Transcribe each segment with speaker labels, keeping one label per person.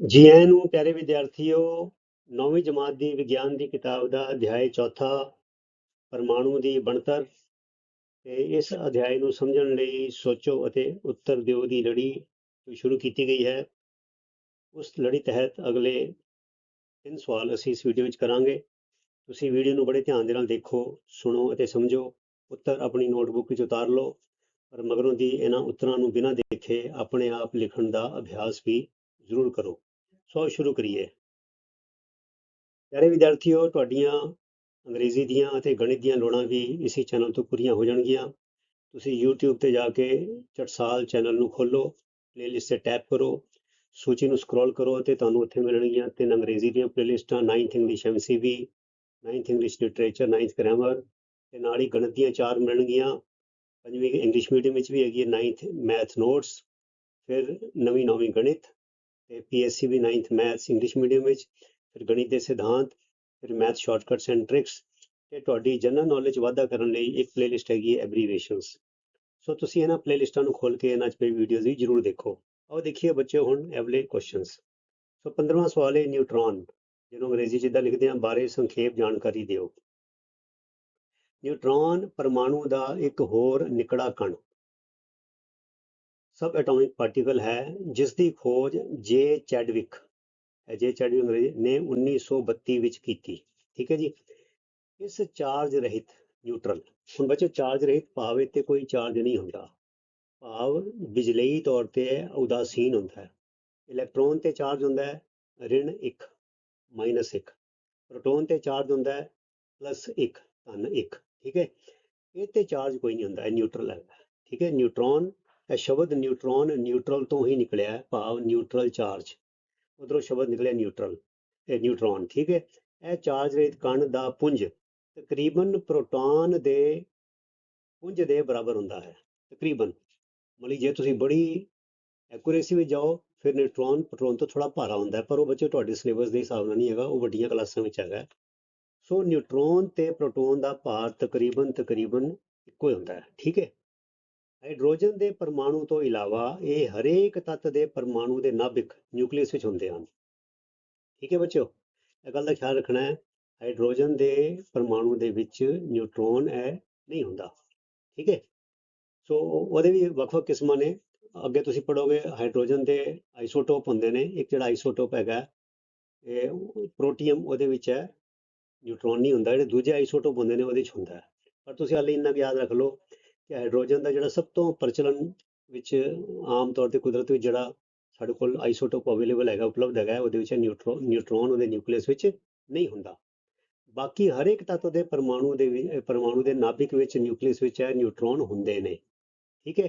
Speaker 1: ਜੀ ਆਇਆਂ ਨੂੰ, ਪਿਆਰੇ ਵਿਦਿਆਰਥੀਓ, ਨੌਵੀਂ ਜਮਾਤ ਦੀ ਵਿਗਿਆਨ ਦੀ ਕਿਤਾਬ ਦਾ ਅਧਿਆਇ ਚੌਥਾ ਪਰਮਾਣੂ ਦੀ ਬਣਤਰ ਤੇ ਇਸ ਅਧਿਆਇ ਨੂੰ ਸਮਝਣ ਲਈ ਸੋਚੋ ਅਤੇ ਉੱਤਰ ਦਿਓ ਦੀ ਲੜੀ ਸ਼ੁਰੂ ਕੀਤੀ ਗਈ ਹੈ। ਉਸ ਲੜੀ ਤਹਿਤ ਅਗਲੇ ਤਿੰਨ ਸਵਾਲ ਅਸੀਂ ਇਸ ਵੀਡੀਓ ਵਿੱਚ ਕਰਾਂਗੇ। ਤੁਸੀਂ ਵੀਡੀਓ ਨੂੰ ਬੜੇ ਧਿਆਨ ਦੇ ਨਾਲ ਦੇਖੋ, ਸੁਣੋ ਅਤੇ ਸਮਝੋ। ਉੱਤਰ ਆਪਣੀ ਨੋਟਬੁੱਕ ਵਿੱਚ ਉਤਾਰ ਲਓ, ਪਰ ਮਗਰੋਂ ਦੀ ਇਹਨਾਂ ਉੱਤਰਾਂ ਨੂੰ ਬਿਨਾਂ ਦੇਖੇ ਆਪਣੇ ਆਪ ਲਿਖਣ ਦਾ ਅਭਿਆਸ ਵੀ ਜ਼ਰੂਰ ਕਰੋ। ਸੋ ਸ਼ੁਰੂ ਕਰੀਏ। ਪਿਆਰੇ ਵਿਦਿਆਰਥੀਓ, ਤੁਹਾਡੀਆਂ ਅੰਗਰੇਜ਼ੀ ਦੀਆਂ ਅਤੇ ਗਣਿਤ ਦੀਆਂ ਲੋੜਾਂ ਵੀ ਇਸੇ ਚੈਨਲ ਤੋਂ ਪੂਰੀਆਂ ਹੋ ਜਾਣਗੀਆਂ। ਤੁਸੀਂ YouTube ਤੇ ਜਾ ਕੇ ਚਟਸਾਲ ਚੈਨਲ ਨੂੰ ਖੋਲੋ ਪਲੇਲਿਸਟ ਤੇ ਟੈਪ ਕਰੋ, ਸੂਚੀ ਨੂੰ ਸਕਰੋਲ ਕਰੋ ਅਤੇ ਤੁਹਾਨੂੰ ਉੱਥੇ ਮਿਲਣਗੀਆਂ ਤਿੰਨ ਅੰਗਰੇਜ਼ੀ ਦੀਆਂ ਪਲੇਲਿਸਟਾਂ 9th English MCV 9th English literature 9th grammar ਤੇ ਨਾਲ ਹੀ ਗਣਿਤ ਦੀਆਂ ਚਾਰ ਮਿਲਣਗੀਆਂ। ਪੰਜਵੀਂ ਇੰਗਲਿਸ਼ ਮੀਡੀਅਮ ਵਿੱਚ ਵੀ ਹੈਗੀ ਹੈ 9th ਮੈਥ ਨੋਟਸ ਫਿਰ ਨਵੀਂ ਨੌਵੀਂ ਗਣਿਤ ਤੇ ਪੀਐਸਸੀ ਵੀ 9th ਮੈਥਸ ਇੰਗਲਿਸ਼ ਮੀਡੀਅਮ ਵਿੱਚ, ਫਿਰ ਗਣਿਤ ਦੇ ਸਿਧਾਂਤ, ਫਿਰ ਮੈਥ ਸ਼ਾਰਟਕਟਸ ਐਂਡ ਟ੍ਰਿਕਸ ਤੇ ਤੁਹਾਡੀ ਜਨਰਲ ਨੌਲੇਜ ਵਾਧਾ ਕਰਨ ਲਈ ਇੱਕ ਪਲੇਲਿਸਟ ਹੈਗੀ ਹੈ ਐਬਰੀਵੇਸ਼ਨਸ ਸੋ ਤੁਸੀਂ ਇਹਨਾਂ ਪਲੇਲਿਸਟਾਂ ਨੂੰ ਖੋਲ ਕੇ ਇਹਨਾਂ 'ਚ ਪਈ ਵੀਡੀਓਜ਼ ਵੀ ਜ਼ਰੂਰ ਦੇਖੋ। ਆਓ ਦੇਖੀਏ ਬੱਚੇ ਹੁਣ ਐਵਲੇ ਕੁਐਸਚਨਸ ਸੋ 15ਵਾਂ ਸਵਾਲ ਹੈ ਨਿਊਟ੍ਰੋਨ ਜਿਹਨੂੰ ਅੰਗਰੇਜ਼ੀ 'ਚ ਇਦਾਂ ਲਿਖਦੇ ਹਾਂ, ਬਾਰੇ ਸੰਖੇਪ ਜਾਣਕਾਰੀ ਦਿਓ। ਨਿਊਟ੍ਰੋਨ ਪਰਮਾਣੂ ਦਾ ਇੱਕ ਹੋਰ ਨਿਕੜਾ ਕਣ। ਸਬ ਐਟੋਮਿਕ ਪਾਰਟੀਕਲ ਹੈ ਜਿਸ ਦੀ ਖੋਜ ਜੇ ਚੈਡਵਿਕ ਜੇ ਚੈਡਵਿਕ ਅੰਗਰੇਜ਼ੀ ਨੇ 1932 ਵਿੱਚ ਕੀਤੀ, ਠੀਕ ਹੈ ਜੀ। ਇਸ ਚਾਰਜ ਰਹਿਤ ਨਿਊਟਰਲ ਹੁਣ ਬੱਚੋ ਚਾਰਜ ਰਹਿਤ ਭਾਵ ਇੱਥੇ ਕੋਈ ਚਾਰਜ ਨਹੀਂ ਹੁੰਦਾ। ਭਾਵ ਬਿਜਲਈ ਤੌਰ ਤੇ ਉਦਾਸੀਨ ਹੁੰਦਾ ਹੈ। ਇਲੈਕਟ੍ਰੋਨ ਤੇ ਚਾਰਜ ਹੁੰਦਾ ਹੈ ऋण 1 ਮਾਈਨਸ 1 ਪ੍ਰੋਟੋਨ ਤੇ ਚਾਰਜ ਹੁੰਦਾ ਹੈ ਪਲੱਸ 1 ਧਨ 1 ਠੀਕ ਹੈ। ਇਹ ਤੇ ਚਾਰਜ ਕੋਈ ਨਹੀਂ ਹੁੰਦਾ ਨਿਊਟਰਲ ਹੈ। ਠੀਕ ਹੈ ਨਿਊਟ੍ਰੋਨ ਇਹ ਸ਼ਬਦ ਨਿਊਟ੍ਰੋਨ ਨਿਊਟਰਲ ਤੋਂ ਹੀ ਨਿਕਲਿਆ ਹੈ, ਭਾਵ ਨਿਊਟਰਲ ਚਾਰਜ। ਉਧਰੋਂ ਸ਼ਬਦ ਨਿਕਲਿਆ ਨਿਊਟਰਲ, ਇਹ ਨਿਊਟ੍ਰੋਨ, ਠੀਕ ਹੈ? ਇਹ ਚਾਰਜ ਰਹਿਤ ਕਣ ਦਾ ਪੁੰਜ, ਤਕਰੀਬਨ ਪ੍ਰੋਟੋਨ ਦੇ ਪੁੰਜ ਦੇ ਬਰਾਬਰ ਹੁੰਦਾ ਹੈ, ਤਕਰੀਬਨ। ਮਤਲਬ ਜੇ ਤੁਸੀਂ ਬੜੀ ਐਕੂਰੇਸੀ ਵਿੱਚ ਜਾਓ, ਫਿਰ ਨਿਊਟ੍ਰੋਨ, ਪ੍ਰੋਟੋਨ ਤੋਂ ਥੋੜਾ ਭਾਰਾ ਹੁੰਦਾ ਪਰ ਉਹ ਬੱਚੇ ਤੁਹਾਡੇ ਸਿਲੇਬਸ ਦੇ ਹਿਸਾਬ ਨਾਲ ਨਹੀਂ ਹੈਗਾ, ਉਹ ਵੱਡੀਆਂ ਕਲਾਸਾਂ ਵਿੱਚ ਹੈਗਾ। ਸੋ ਨਿਊਟ੍ਰੋਨ ਤੇ ਪ੍ਰੋਟੋਨ ਦਾ ਭਾਰ ਤਕਰੀਬਨ ਤਕਰੀਬਨ ਇੱਕੋ ਹੀ ਹੁੰਦਾ ਹੈ, ਠੀਕ ਹੈ? ਹਾਈਡਰੋਜਨ ਦੇ ਪਰਮਾਣੂ ਤੋਂ ਇਲਾਵਾ ਇਹ ਹਰੇਕ ਤੱਤ ਦੇ ਪਰਮਾਣੂ ਦੇ ਨਾਭਿਕ ਨਿਊਕਲੀਅਸ ਵਿੱਚ ਹੁੰਦੇ ਹਨ। ਠੀਕ ਹੈ ਬੱਚਿਓ, ਇਹ ਗੱਲ ਦਾ ਖਿਆਲ ਰੱਖਣਾ ਹੈ, ਹਾਈਡਰੋਜਨ ਦੇ ਪਰਮਾਣੂ ਦੇ ਵਿੱਚ ਨਿਊਟ੍ਰੋਨ ਹੈ, ਨਹੀਂ ਹੁੰਦਾ। ਠੀਕ ਹੈ? ਸੋ ਉਹਦੇ ਵੀ ਵੱਖ-ਵੱਖ ਕਿਸਮਾਂ ਨੇ। ਅੱਗੇ ਤੁਸੀਂ ਪੜੋਗੇ ਹਾਈਡਰੋਜਨ ਦੇ ਆਈਸੋਟੋਪ ਹੁੰਦੇ ਨੇ। ਇੱਕ ਜਿਹੜਾ ਆਈਸੋਟੋਪ ਹੈਗਾ, ਇਹ ਪ੍ਰੋਟੀਅਮ ਉਹਦੇ ਵਿੱਚ ਹੈ, ਨਿਊਟ੍ਰੋਨ ਨਹੀਂ ਹੁੰਦਾ। ਜਿਹੜੇ ਦੂਜੇ ਆਈਸੋਟੋਪ ਹੁੰਦੇ ਨੇ, ਉਹਦੇ ਵਿੱਚ ਹੁੰਦਾ ਪਰ ਤੁਸੀਂ ਹਾਲੇ ਇੰਨਾ ਕੁ ਯਾਦ ਰੱਖ ਲਓ ਕਿ ਹਾਈਡਰੋਜਨ ਦਾ ਜਿਹੜਾ ਸਭ ਤੋਂ ਪ੍ਰਚਲਨ ਵਿੱਚ ਆਮ ਤੌਰ ਤੇ ਕੁਦਰਤ ਵਿੱਚ ਜਿਹੜਾ ਸਾਡੇ ਕੋਲ ਆਈਸੋਟੋਪ ਅਵੇਲੇਬਲ ਹੈਗਾ, ਉਪਲਬਧ ਹੈਗਾ, ਉਹਦੇ ਵਿੱਚ ਨਿਊਟ੍ਰੋਨ ਨਿਊਟ੍ਰੋਨ ਉਹਦੇ ਨਿਊਕਲੀਅਸ ਵਿੱਚ ਨਹੀਂ ਹੁੰਦਾ। ਬਾਕੀ ਹਰ ਇੱਕ ਤੱਤ ਦੇ ਪਰਮਾਣੂ ਦੇ ਵਿੱਚ ਪਰਮਾਣੂ ਦੇ ਨਾਭਿਕ ਵਿੱਚ, ਨਿਊਕਲੀਅਸ ਵਿੱਚ ਹੈ ਨਿਊਟ੍ਰੋਨ ਹੁੰਦੇ ਨੇ। ਠੀਕ ਹੈ?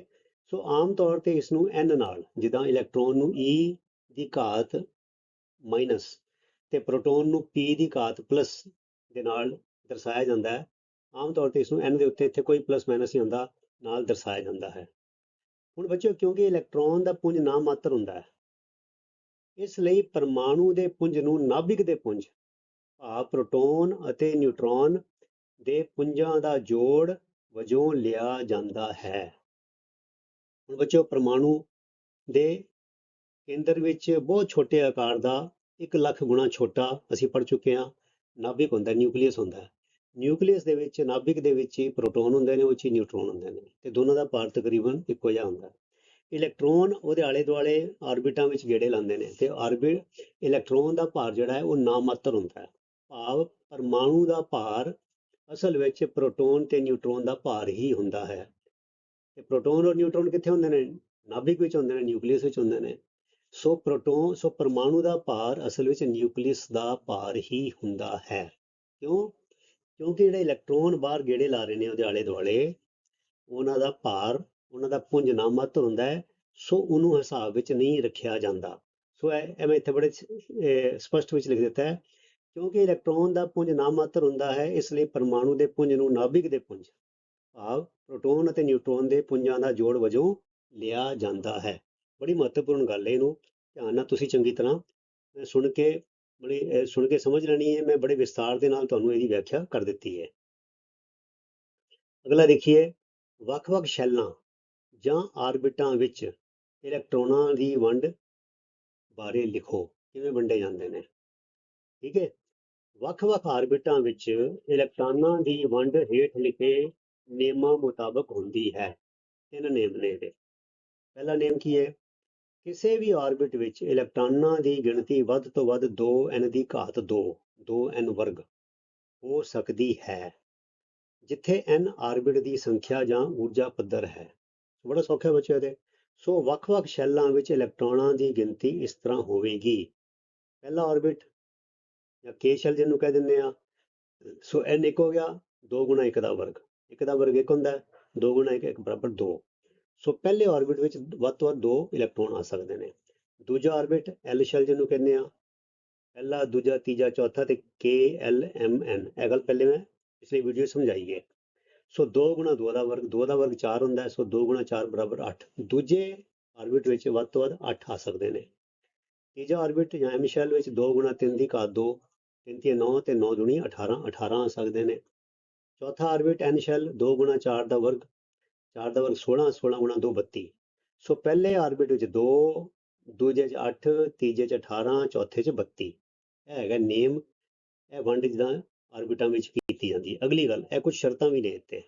Speaker 1: ਸੋ ਆਮ ਤੌਰ ਤੇ ਇਸ ਨੂੰ n ਨਾਲ, ਜਿੱਦਾਂ ਇਲੈਕਟ੍ਰੋਨ ਨੂੰ e ਦੀ ਘਾਤ ਮਾਈਨਸ ਤੇ ਪ੍ਰੋਟੋਨ ਨੂੰ p ਦੀ ਘਾਤ ਪਲੱਸ ਦੇ ਨਾਲ ਦਰਸਾਇਆ ਜਾਂਦਾ ਹੈ। ਆਮ ਤੌਰ ਤੇ ਇਸ ਨੂੰ n ਦੇ ਉੱਤੇ ਇੱਥੇ ਕੋਈ ਪਲੱਸ ਮਾਈਨਸ ਨਹੀਂ ਹੁੰਦਾ, ਨਾਲ ਦਰਸਾਇਆ ਜਾਂਦਾ ਹੈ। ਹੁਣ ਬੱਚਿਓ, ਕਿਉਂਕਿ ਇਲੈਕਟ੍ਰੋਨ ਦਾ ਪੁੰਜ ਨਾ ਮਾਤਰ ਹੁੰਦਾ ਹੈ, ਇਸ ਲਈ ਪਰਮਾਣੂ ਦੇ ਪੁੰਜ ਨੂੰ ਨਾਭਿਕ ਦੇ ਪੁੰਜ, ਭਾਵ ਪ੍ਰੋਟੋਨ ਅਤੇ ਨਿਊਟ੍ਰੋਨ ਦੇ ਪੁੰਜਾਂ ਦਾ ਜੋੜ ਵਜੋਂ ਲਿਆ ਜਾਂਦਾ ਹੈ। ਹੁਣ ਬੱਚਿਓ, ਪਰਮਾਣੂ ਦੇ ਕੇਂਦਰ ਵਿੱਚ ਬਹੁਤ ਛੋਟੇ ਆਕਾਰ ਦਾ 1 ਲੱਖ ਗੁਣਾ ਛੋਟਾ ਅਸੀਂ ਪੜ ਚੁੱਕੇ ਹਾਂ, ਨਾਭਿਕ ਹੁੰਦਾ, ਨਿਊਕਲੀਅਸ ਹੁੰਦਾ ਹੈ। ਨਿਊਕਲੀਅਸ ਦੇ ਵਿੱਚ, ਨਾਭਿਕ ਦੇ ਵਿੱਚ ਹੀ ਪ੍ਰੋਟੋਨ ਹੁੰਦੇ ਨੇ, ਉਹ 'ਚ ਹੀ ਨਿਊਟ੍ਰੋਨ ਹੁੰਦੇ ਨੇ। ਤੇ ਦੋਨਾਂ ਦਾ ਭਾਰ ਤਕਰੀਬਨ ਇੱਕੋ ਜਿਹਾ ਹੁੰਦਾ। ਇਲੈਕਟ੍ਰੋਨ ਉਹਦੇ ਆਲੇ ਦੁਆਲੇ ਆਰਬਿਟਾਂ ਵਿੱਚ ਗੇੜੇ ਲਾਉਂਦੇ ਨੇ ਤੇ ਆਰਬਿਟ, ਇਲੈਕਟ੍ਰੋਨ ਦਾ ਭਾਰ ਜਿਹੜਾ ਹੈ, ਉਹ ਨਾਮਾਤਰ ਹੁੰਦਾ ਹੈ। ਭਾਵ ਪਰਮਾਣੂ ਦਾ ਭਾਰ ਅਸਲ ਵਿੱਚ ਪ੍ਰੋਟੋਨ ਤੇ ਨਿਊਟ੍ਰੋਨ ਦਾ ਭਾਰ ਹੀ ਹੁੰਦਾ ਹੈ। ਤੇ ਪ੍ਰੋਟੋਨ ਔਰ ਨਿਊਟ੍ਰੋਨ ਕਿੱਥੇ ਹੁੰਦੇ ਨੇ? ਨਾਭਿਕ ਵਿੱਚ ਹੁੰਦੇ ਨੇ, ਨਿਊਕਲੀਅਸ ਵਿੱਚ ਹੁੰਦੇ ਨੇ। ਸੋ ਪ੍ਰੋਟੋਨ, ਸੋ ਪਰਮਾਣੂ ਦਾ ਭਾਰ ਅਸਲ ਵਿੱਚ ਨਿਊਕਲੀਅਸ ਦਾ ਭਾਰ ਹੀ ਹੁੰਦਾ ਹੈ। ਕਿਉਂ? ਕਿਉਂਕਿ ਜਿਹੜੇ ਇਲੈਕਟ੍ਰੋਨ ਬਾਹਰ ਗੇੜੇ ਲਾ ਰਹੇ ਨੇ ਉਹਦੇ ਆਲੇ ਦੁਆਲੇ ਉਹਨਾਂ ਦਾ ਭਾਰ, ਉਹਨਾਂ ਦਾ ਪੁੰਜ ਨਾਮਾਤਰ ਹੁੰਦਾ ਹੈ, ਸੋ ਉਹਨੂੰ ਹਿਸਾਬ ਵਿੱਚ ਨਹੀਂ ਰੱਖਿਆ ਜਾਂਦਾ। ਸੋ ਇਹ ਇੱਥੇ ਬੜੇ ਸਪਸ਼ਟ ਵਿੱਚ ਲਿਖ ਦਿੱਤਾ ਹੈ, ਕਿਉਂਕਿ ਇਲੈਕਟ੍ਰੋਨ ਦਾ ਪੁੰਜ ਨਾਮਾਤਰ ਹੁੰਦਾ ਹੈ, ਇਸ ਲਈ ਪਰਮਾਣੂ ਦੇ ਪੁੰਜ ਨੂੰ ਨਾਭਿਕ ਦੇ ਪੁੰਜ, ਭਾਵ ਪ੍ਰੋਟੋਨ ਅਤੇ ਨਿਊਟ੍ਰੋਨ ਦੇ ਪੁੰਜਾਂ ਦਾ ਜੋੜ ਵਜੋਂ ਲਿਆ ਜਾਂਦਾ ਹੈ। ਬੜੀ ਮਹੱਤਵਪੂਰਨ ਗੱਲ ਹੈ ਇਹਨੂੰ, ਧਿਆਨ ਨਾਲ ਤੁਸੀਂ ਚੰਗੀ ਤਰ੍ਹਾਂ ਸੁਣ ਕੇ ਬੜੀ ਸੁਣ ਕੇ ਸਮਝ ਲੈਣੀ ਹੈ। ਮੈਂ ਬੜੇ ਵਿਸਤਾਰ ਦੇ ਨਾਲ ਤੁਹਾਨੂੰ ਇਹਦੀ ਵਿਆਖਿਆ ਕਰ ਦਿੱਤੀ ਹੈ। ਅਗਲਾ ਦੇਖੀਏ। ਵੱਖ-ਵੱਖ ਸ਼ੈਲਾਂ ਜਾਂ ਆਰਬਿਟਾਂ ਵਿੱਚ ਇਲੈਕਟ੍ਰੋਨਾਂ ਦੀ ਵੰਡ ਬਾਰੇ ਲਿਖੋ। ਕਿਵੇਂ ਵੰਡੇ ਜਾਂਦੇ ਨੇ? ਠੀਕ ਹੈ। ਵੱਖ-ਵੱਖ ਆਰਬਿਟਾਂ ਵਿੱਚ ਇਲੈਕਟ੍ਰੋਨਾਂ ਦੀ ਵੰਡ ਹੇਠ ਲਿਖੇ ਨਿਯਮਾਂ ਮੁਤਾਬਕ ਹੁੰਦੀ ਹੈ। ਤਿੰਨ ਨਿਯਮ ਨੇ ਇਹਦੇ। ਪਹਿਲਾ ਨਿਯਮ ਕੀ ਹੈ? ਕਿਸੇ ਵੀ ਆਰਬਿਟ ਵਿੱਚ ਇਲੈਕਟ੍ਰੋਨਾਂ ਦੀ ਗਿਣਤੀ ਵੱਧ ਤੋਂ ਵੱਧ 2n ਦੀ ਘਾਤ 2 2n ਵਰਗ ਹੋ ਸਕਦੀ ਹੈ, ਜਿੱਥੇ n ਆਰਬਿਟ ਦੀ ਸੰਖਿਆ ਜਾਂ ਊਰਜਾ ਪੱਧਰ ਹੈ। ਬੜਾ ਸੌਖਾ ਬੱਚਿਓ ਇਹਦੇ ਸੋ ਵੱਖ-ਵੱਖ ਸ਼ੈੱਲਾਂ ਵਿੱਚ ਇਲੈਕਟ੍ਰੋਨਾਂ ਦੀ ਗਿਣਤੀ ਇਸ ਤਰ੍ਹਾਂ ਹੋਵੇਗੀ। ਪਹਿਲਾ ਆਰਬਿਟ ਜਾਂ ਕੇ ਸ਼ੈੱਲ ਜਿਹਨੂੰ ਕਹਿ ਦਿੰਦੇ ਆ, ਸੋ n ਇੱਕ ਹੋ ਗਿਆ 2 ਗੁਣਾ 1 ਦਾ ਵਰਗ। 1 ਦਾ ਵਰਗ 1 ਹੁੰਦਾ ਹੈ 2 ਗੁਣਾ 1 1 ਬਰਾਬਰ 2 ਸੋ ਪਹਿਲੇ ਆਰਬਿਟ ਵਿੱਚ ਵੱਧ ਤੋਂ ਵੱਧ ਦੋ ਇਲੈਕਟ੍ਰੋਨ ਆ ਸਕਦੇ ਨੇ। ਦੂਜਾ ਆਰਬਿਟ L ਸ਼ੈੱਲ ਜਿਹਨੂੰ ਕਹਿੰਦੇ ਆ। ਪਹਿਲਾ, ਦੂਜਾ, ਤੀਜਾ, ਚੌਥਾ ਤੇ ਕੇ L, M, N ਇਹ ਗੱਲ ਪਹਿਲੇ ਮੈਂ ਪਿਛਲੀ ਵੀਡੀਓ ਸਮਝਾਈ ਹੈ। ਸੋ 2 ਗੁਣਾ 2 ਦਾ ਵਰਗ 2 ਦਾ ਵਰਗ 4 ਹੁੰਦਾ ਹੈ, ਸੋ 2 ਗੁਣਾ 4 ਬਰਾਬਰ 8 ਦੂਜੇ ਆਰਬਿਟ ਵਿੱਚ ਵੱਧ ਤੋਂ ਵੱਧ 8 ਆ ਸਕਦੇ ਨੇ। ਤੀਜਾ ਆਰਬਿਟ ਜਾਂ M ਸ਼ੈੱਲ ਵਿੱਚ 2 ਗੁਣਾ 3 ਦੀ ਘਾਤ 2 3 ਤੇ 9 ਤੇ 9 ਦੁਣੀ 18 18 ਆ ਸਕਦੇ ਨੇ। ਚੌਥਾ ਆਰਬਿਟ N ਸ਼ੈੱਲ 2 ਗੁਣਾ 4 ਦਾ ਵਰਗ 4 ਦਾ ਵਰਗ 16 16 ਗੁਣਾ 2 32 ਸੋ ਪਹਿਲੇ ਆਰਬਿਟ ਵਿੱਚ 2 ਦੂਜੇ 'ਚ 8 ਤੀਜੇ 'ਚ 18 ਚੌਥੇ 'ਚ 32 ਇਹ ਹੈਗਾ ਨੇਮ। ਇਹ ਵੰਡ ਜਿੱਦਾਂ ਆਰਬਿਟਾਂ ਵਿੱਚ ਕੀਤੀ ਜਾਂਦੀ ਹੈ। ਅਗਲੀ ਗੱਲ, ਇਹ ਕੁਝ ਸ਼ਰਤਾਂ ਵੀ ਨੇ ਇੱਥੇ।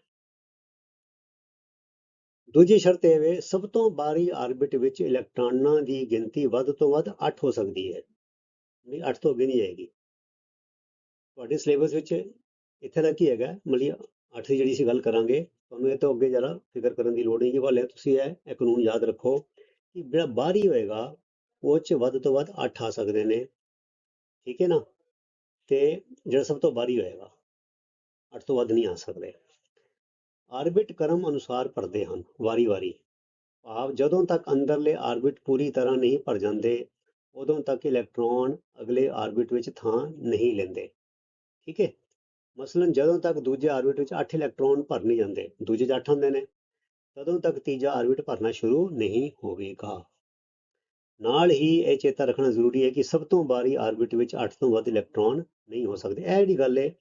Speaker 1: ਦੂਜੀ ਸ਼ਰਤ ਇਹ ਵੇ, ਸਭ ਤੋਂ ਬਾਹਰੀ ਆਰਬਿਟ ਵਿੱਚ ਇਲੈਕਟ੍ਰੋਨਾਂ ਦੀ ਗਿਣਤੀ ਵੱਧ ਤੋਂ ਵੱਧ 8 ਹੋ ਸਕਦੀ ਹੈ। ਨਹੀਂ 8 ਤੋਂ ਅੱਗੇ ਨਹੀਂ ਜਾਏਗੀ ਤੁਹਾਡੇ ਸਿਲੇਬਸ ਵਿੱਚ ਇੱਥੇ ਦਾ ਕੀ ਹੈਗਾ। ਮਤਲਬ 8 ਦੀ ਜਿਹੜੀ ਅਸੀਂ ਗੱਲ ਕਰਾਂਗੇ ਤੁਹਾਨੂੰ ਇਹ ਤੋਂ ਅੱਗੇ ਜਰਾ ਫਿਕਰ ਕਰਨ ਦੀ ਲੋੜ ਨਹੀਂ ਕਿ ਭਾਲੇ ਤੁਸੀਂ ਇਹ ਇਹ ਕਾਨੂੰਨ ਯਾਦ ਰੱਖੋ ਕਿ ਜਿਹੜਾ ਬਾਹਰੀ ਹੋਏਗਾ, ਉਹ 'ਚ ਵੱਧ ਤੋਂ ਵੱਧ 8 ਆ ਸਕਦੇ ਨੇ। ਠੀਕ ਹੈ ਨਾ? ਤੇ ਜਿਹੜਾ ਸਭ ਤੋਂ ਬਾਹਰੀ ਹੋਏਗਾ 8 ਤੋਂ ਵੱਧ ਨਹੀਂ ਆ ਸਕਦੇ। ਆਰਬਿਟ ਕਰਮ ਅਨੁਸਾਰ ਭਰਦੇ ਹਨ ਵਾਰੀ-ਵਾਰੀ ਭਾਵ ਜਦੋਂ ਤੱਕ ਅੰਦਰਲੇ ਆਰਬਿਟ ਪੂਰੀ ਤਰ੍ਹਾਂ ਨਹੀਂ ਭਰ ਜਾਂਦੇ, ਉਦੋਂ ਤੱਕ ਇਲੈਕਟ੍ਰੋਨ ਅਗਲੇ ਆਰਬਿਟ ਵਿੱਚ ਥਾਂ ਨਹੀਂ ਲੈਂਦੇ। ਠੀਕ ਹੈ? ਮਸਲਨ ਜਦੋਂ ਤੱਕ ਦੂਜੇ ਆਰਬਿਟ ਵਿੱਚ 8 ਇਲੈਕਟ੍ਰੋਨ ਭਰ ਨਹੀਂ ਜਾਂਦੇ, ਦੂਜੇ 'ਚ 8 ਹੁੰਦੇ ਨੇ, ਤਦੋਂ ਤੱਕ ਤੀਜਾ ਆਰਬਿਟ ਭਰਨਾ ਸ਼ੁਰੂ ਨਹੀਂ ਹੋਵੇਗਾ। ਨਾਲ ਹੀ ਇਹ ਚੇਤਾ ਰੱਖਣਾ ਜ਼ਰੂਰੀ ਹੈ ਕਿ ਸਭ ਤੋਂ ਬਾਹਰੀ ਆਰਬਿਟ ਵਿੱਚ 8 ਤੋਂ ਵੱਧ ਇਲੈਕਟ੍ਰੋਨ ਨਹੀਂ ਹੋ ਸਕਦੇ। ਇਹ ਜਿਹੜੀ ਗੱਲ ਹੈ,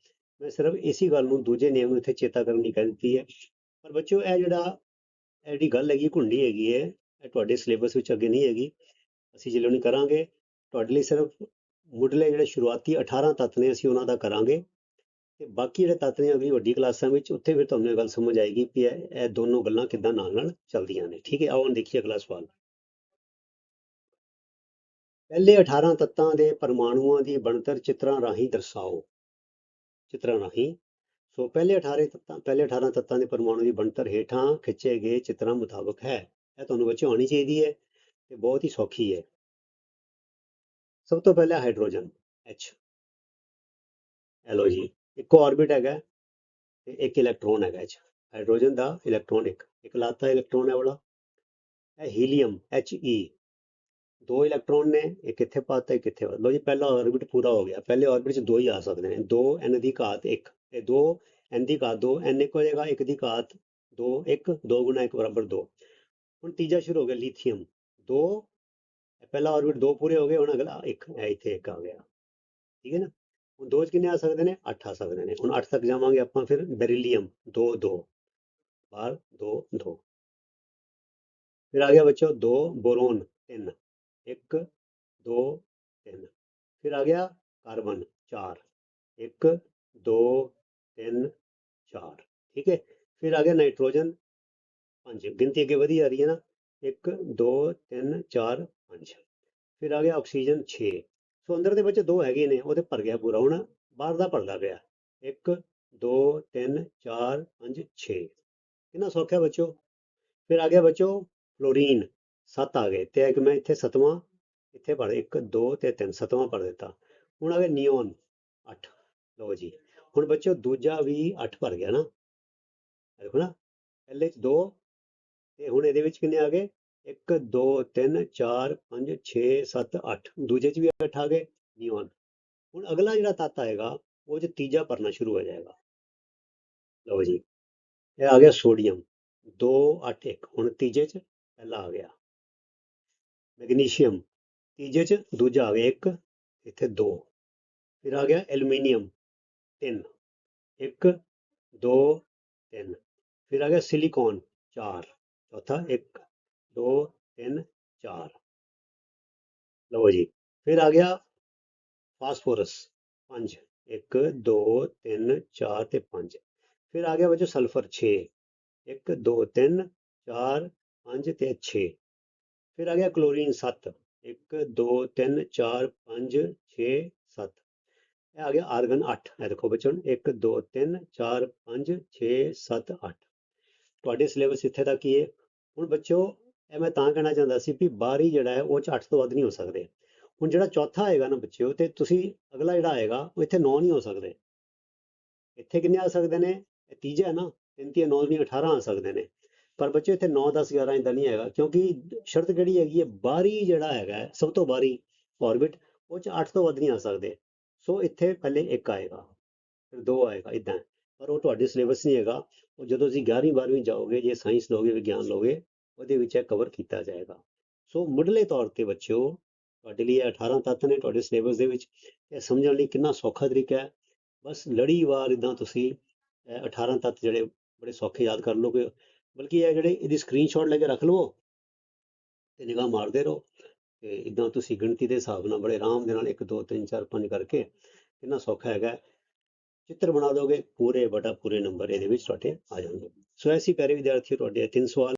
Speaker 1: ਮੈਂ ਸਿਰਫ ਇਸੇ ਗੱਲ ਨੂੰ ਦੂਜੇ ਨਿਯਮ ਨੂੰ ਇੱਥੇ ਚੇਤਾ ਕਰਨ ਲਈ ਕਹਿ ਦਿੱਤੀ ਹੈ। ਪਰ ਬੱਚਿਓ, ਇਹ ਜਿਹੜਾ, ਇਹ ਜਿਹੜੀ ਗੱਲ ਹੈਗੀ ਘੁੰਡੀ ਹੈਗੀ ਹੈ, ਇਹ ਤੁਹਾਡੇ ਸਿਲੇਬਸ ਵਿੱਚ ਅੱਗੇ ਨਹੀਂ ਹੈਗੀ। ਅਸੀਂ ਜਦੋਂ ਨਹੀਂ ਕਰਾਂਗੇ, ਤੁਹਾਡੇ ਲਈ ਸਿਰਫ ਮੁੱਢਲੇ ਜਿਹੜੇ ਸ਼ੁਰੂਆਤੀ 18 ਤੱਤ ਨੇ, ਅਸੀਂ ਉਹਨਾਂ ਦਾ ਕਰਾਂਗੇ। ਤੇ ਬਾਕੀ ਜਿਹੜੇ ਤੱਤ ਨੇ ਅਗਲੀ ਵੱਡੀ ਕਲਾਸਾਂ ਵਿੱਚ, ਉੱਥੇ ਫਿਰ ਤੁਹਾਨੂੰ ਇਹ ਗੱਲ ਸਮਝ ਆਏਗੀ ਕਿ ਇਹ ਦੋਨੋਂ ਗੱਲਾਂ ਕਿੱਦਾਂ ਨਾਲ ਨਾਲ ਚੱਲਦੀਆਂ ਨੇ। ਠੀਕ ਹੈ, ਆਓ ਹੁਣ ਦੇਖੀਏ ਅਗਲਾ ਸਵਾਲ। ਪਹਿਲੇ 18 ਤੱਤਾਂ ਦੇ ਪਰਮਾਣੂਆਂ ਦੀ ਬਣਤਰ ਚਿੱਤਰਾਂ ਰਾਹੀਂ ਦਰਸਾਓ। ਚਿੱਤਰਾਂ ਰਾਹੀਂ। ਸੋ ਪਹਿਲੇ 18 ਤੱਤਾਂ, ਪਹਿਲੇ 18 ਤੱਤਾਂ ਦੇ ਪਰਮਾਣੂ ਦੀ ਬਣਤਰ ਹੇਠਾਂ ਖਿੱਚੇ ਗਏ ਚਿੱਤਰਾਂ ਮੁਤਾਬਕ ਹੈ। ਇਹ ਤੁਹਾਨੂੰ ਬੱਚੇ ਆਉਣੀ ਚਾਹੀਦੀ ਹੈ ਤੇ ਬਹੁਤ ਹੀ ਸੌਖੀ ਹੈ। ਸਭ ਤੋਂ ਪਹਿਲਾਂ ਹਾਈਡਰੋਜਨ, H ਇਹ ਜੀ। ਇੱਕੋ ਆਰਬਿਟ ਹੈਗਾ ਤੇ ਇੱਕ ਇਲੈਕਟ੍ਰੋਨ ਹੈਗਾ ਇਹ ਹਾਈਡਰੋਜਨ ਦਾ ਇਲੈਕਟ੍ਰੋਨ ਇੱਕ ਇੱਕ ਇਲੈਕਟ੍ਰੋਨ ਹੈ ਵਾਲਾ। ਇਹ ਹੀਲੀਅਮ He ਦੋ ਇਲੈਕਟ੍ਰੌਨ ਨੇ ਇੱਕ ਇੱਥੇ ਪਾਤਾ ਇੱਕ ਇੱਥੇ ਲਓ ਜੀ, ਪਹਿਲਾ ਆਰਬਿਟ ਪੂਰਾ ਹੋ ਗਿਆ। ਪਹਿਲੇ ਆਰਬਿਟ 'ਚ ਦੋ ਹੀ ਆ ਸਕਦੇ ਨੇ। 2 n ਦੀ ਘਾਤ 1 ਤੇ 2 n ਦੀ ਘਾਤ 2 n ਇੱਕ ਹੋ ਜਾਏਗਾ 1 ਦੀ ਘਾਤ 2 1 2 ਗੁਣਾ 1 ਬਰਾਬਰ 2 ਹੁਣ ਤੀਜਾ ਸ਼ੁਰੂ ਹੋ ਗਿਆ ਲਿਥੀਅਮ 2 ਪਹਿਲਾ ਆਰਬਿਟ 2 ਪੂਰੇ ਹੋ ਗਏ, ਹੁਣ ਅਗਲਾ 1 ਇਹ ਇੱਥੇ 1 ਆ ਗਿਆ। ਠੀਕ ਹੈ ਨਾ? ਦੋ 'ਚ ਕਿੰਨੇ ਆ ਸਕਦੇ ਨੇ 8 ਆ ਸਕਦੇ ਨੇ ਹੁਣ 8 ਤੱਕ ਜਾਵਾਂਗੇ ਆਪਾਂ ਫਿਰ ਬੈਰੀਲੀਅਮ 2 2 ਬਾਹਰ 2 2 ਫਿਰ ਆ ਗਿਆ ਬੱਚੋ 2 ਬੋਰੋਨ 3 ਇੱਕ ਦੋ ਤਿੰਨ ਫਿਰ ਆ ਗਿਆ ਕਾਰਬਨ 4 ਇੱਕ ਦੋ ਤਿੰਨ ਚਾਰ ਠੀਕ ਹੈ ਫਿਰ ਆ ਗਿਆ ਨਾਈਟ੍ਰੋਜਨ 5 ਗਿਣਤੀ ਅੱਗੇ ਵਧੀ ਜਾ ਰਹੀ ਹੈ ਨਾ 1 2 3 4 5 ਫਿਰ ਆ ਗਿਆ ਆਕਸੀਜਨ 6 ਸੋ ਅੰਦਰ ਦੇ ਵਿੱਚ ਦੋ ਹੈਗੇ ਨੇ ਉਹਦੇ ਭਰ ਗਿਆ ਪੂਰਾ, ਹੁਣ ਬਾਹਰ ਦਾ ਭਰਦਾ ਪਿਆ। 1 2 3 4 5 6 ਕਿੰਨਾ ਸੌਖਿਆ ਬੱਚੋ ਫਿਰ ਆ ਗਿਆ ਬੱਚੋ ਫਲੋਰੀਨ। 7 ਆ ਗਏ, ਤੇ ਇੱਕ ਮੈਂ ਇੱਥੇ ਸਤਵਾਂ, ਇੱਥੇ ਪੜ 1 2 ਤੇ 3 ਸਤਵਾਂ ਪੜ ਦਿੱਤਾ। ਹੁਣ ਆ ਗਿਆ ਨਿਓਨ 8 ਲਓ ਜੀ, ਹੁਣ ਬੱਚੋ ਦੂਜਾ ਵੀ 8 ਭਰ ਗਿਆ ਨਾ। ਦੇਖੋ ਨਾ, ਪਹਿਲੇ ਚ 2 ਤੇ ਹੁਣ ਇਹਦੇ ਵਿੱਚ ਕਿੰਨੇ ਆ ਗਏ? 1 2 3 4 5 6 7 8 ਦੂਜੇ ਚ ਵੀ 8 ਆ ਗਏ ਨਿਓਨ ਹੁਣ ਅਗਲਾ ਜਿਹੜਾ ਤੱਤ ਆਏਗਾ, ਉਹ ਚ ਤੀਜਾ ਭਰਨਾ ਸ਼ੁਰੂ ਹੋ ਜਾਏਗਾ। ਲਓ ਜੀ, ਇਹ ਆ ਗਿਆ ਸੋਡੀਅਮ 2 8 1 ਹੁਣ ਤੀਜੇ ਚ ਪਹਿਲਾ ਆ ਗਿਆ। ਮੈਗਨੀਸ਼ੀਅਮ ਤੀਜੇ ਚ ਦੂਜਾ ਆ ਗਿਆ, ਇੱਕ। ਇੱਥੇ 2 ਫਿਰ ਆ ਗਿਆ ਐਲੂਮੀਨੀਅਮ 3 1 2 3 ਫਿਰ ਆ ਗਿਆ ਸਿਲੀਕੋਨ 4 ਚੌਥਾ 1 2 3 4 ਲਓ ਜੀ ਫਿਰ ਆ ਗਿਆ ਫਾਸਫੋਰਸ 5 1 2 3 4 ਤੇ 5 ਫਿਰ ਆ ਗਿਆ ਬੱਚੋ ਸਲਫਰ 6 1 2 3 4 5 ਤੇ 6 ਫਿਰ ਆ ਗਿਆ ਕਲੋਰੀਨ 7 1 2 3 4 5 6 7 ਇਹ ਆ ਗਿਆ ਆਰਗਨ 8 ਇਹ ਦੇਖੋ ਬੱਚੋ 1 2 3 4 5 6 7 8 ਤੁਹਾਡੇ ਸਿਲੇਬਸ ਇੱਥੇ ਤੱਕ ਹੀ ਹੈ ਹੁਣ ਬੱਚੋ ਇਹ ਮੈਂ ਤਾਂ ਕਹਿਣਾ ਚਾਹੁੰਦਾ ਸੀ ਵੀ ਬਾਹਰੀ ਜਿਹੜਾ ਹੈ ਉਹ ਚ 8 ਤੋਂ ਵੱਧ ਨਹੀਂ ਹੋ ਸਕਦੇ। ਹੁਣ ਜਿਹੜਾ ਚੌਥਾ ਆਏਗਾ ਨਾ ਬੱਚਿਓ, ਤੇ ਤੁਸੀਂ ਅਗਲਾ ਜਿਹੜਾ ਆਏਗਾ, ਉਹ ਇੱਥੇ 9 ਨਹੀਂ ਹੋ ਸਕਦੇ। ਇੱਥੇ ਕਿੰਨੇ ਆ ਸਕਦੇ ਨੇ? ਇਹ ਤੀਜਾ ਹੈ ਨਾ 3 3 9 ਨਹੀਂ 18 ਆ ਸਕਦੇ ਨੇ। ਪਰ ਬੱਚੇ ਇੱਥੇ 9 10 11 ਇੰਦਾ ਨਹੀਂ ਹੈਗਾ, ਕਿਉਂਕਿ ਸ਼ਰਤ ਕਿਹੜੀ ਹੈਗੀ ਹੈ? ਬਾਹਰੀ ਜਿਹੜਾ ਹੈਗਾ ਸਭ ਤੋਂ ਬਾਹਰੀ ਔਰਬਿਟ ਉਹ ਚ 8 ਤੋਂ ਵੱਧ ਨਹੀਂ ਆ ਸਕਦੇ। ਸੋ ਇੱਥੇ ਪਹਿਲੇ ਇੱਕ ਆਏਗਾ, ਫਿਰ ਦੋ ਆਏਗਾ, ਇਦਾਂ। ਪਰ ਉਹ ਤੁਹਾਡੇ ਸਿਲੇਬਸ ਨਹੀਂ ਹੈਗਾ। ਉਹ ਜਦੋਂ ਤੁਸੀਂ 11ਵੀਂ 12ਵੀਂ ਜਾਓਗੇ, ਜੇ ਸਾਇੰਸ ਲਓਗੇ ਵਿਗਿਆਨ ਲਓਗੇ ਉਹਦੇ ਵਿੱਚ ਇਹ ਕਵਰ ਕੀਤਾ ਜਾਏਗਾ। ਸੋ ਮੁੱਢਲੇ ਤੌਰ ਤੇ ਬੱਚਿਓ, ਤੁਹਾਡੇ ਲਈ ਇਹ 18 ਤੱਤ ਨੇ ਤੁਹਾਡੇ ਸਿਲੇਬਸ ਦੇ ਵਿੱਚ, ਇਹ ਸਮਝਣ ਲਈ ਕਿੰਨਾ ਸੌਖਾ ਤਰੀਕਾ ਹੈ। ਬਸ ਲੜੀਵਾਰ ਇਦਾਂ ਤੁਸੀਂ ਇਹ 18 ਤੱਤ ਜਿਹੜੇ ਬੜੇ ਸੌਖੇ ਯਾਦ ਕਰ ਲਓਗੇ ਬਲਕਿ ਇਹ ਜਿਹੜੇ ਇਹਦੀ ਸਕਰੀਨਸ਼ਾਟ ਲੈ ਕੇ ਰੱਖ ਲਵੋ ਤੇ ਨਿਗਾਹ ਮਾਰਦੇ ਰਹੋ ਤੇ ਇਦਾਂ ਤੁਸੀਂ ਗਿਣਤੀ ਦੇ ਹਿਸਾਬ ਨਾਲ ਬੜੇ ਆਰਾਮ ਦੇ ਨਾਲ 1 2 3 4 5 ਕਰਕੇ ਕਿੰਨਾ ਸੌਖਾ ਹੈਗਾ। ਚਿੱਤਰ ਬਣਾ ਦੋਗੇ, ਪੂਰੇ ਬਟਾ ਪੂਰੇ ਨੰਬਰ ਇਹਦੇ ਵਿੱਚ ਤੁਹਾਡੇ ਆ ਜਾਣਗੇ। ਸੋ ਐਸੀ ਪਿਆਰੇ ਵਿਦਿਆਰਥੀਓ, ਤੁਹਾਡੇ ਤਿੰਨ ਸਵਾਲ